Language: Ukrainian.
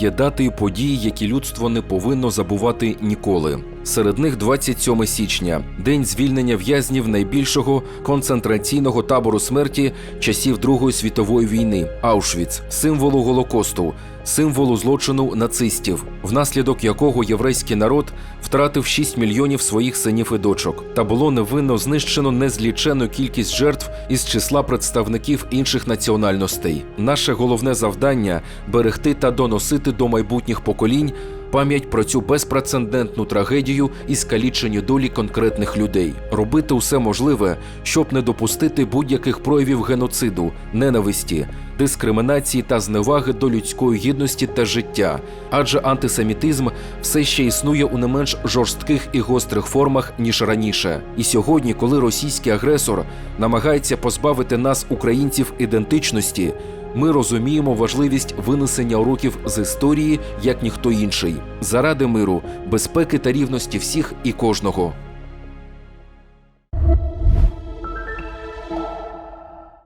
є дати події, які людство не повинно забувати ніколи. Серед них 27 січня, день звільнення в'язнів найбільшого концентраційного табору смерті часів Другої світової війни Аушвіц, символу Голокосту, символу злочину нацистів, внаслідок якого єврейський народ втратив 6 мільйонів своїх синів і дочок, та було невинно знищено незлічену кількість жертв із числа представників інших національностей. Наше головне завдання берегти та доносити до майбутніх поколінь пам'ять про цю безпрецедентну трагедію і скалічені долі конкретних людей, робити усе можливе, щоб не допустити будь-яких проявів геноциду, ненависті, дискримінації та зневаги до людської гідності та життя, адже антисемітизм все ще існує у не менш жорстких і гострих формах ніж раніше. І сьогодні, коли російський агресор намагається позбавити нас, українців, ідентичності. Ми розуміємо важливість винесення уроків з історії як ніхто інший, заради миру, безпеки та рівності всіх і кожного.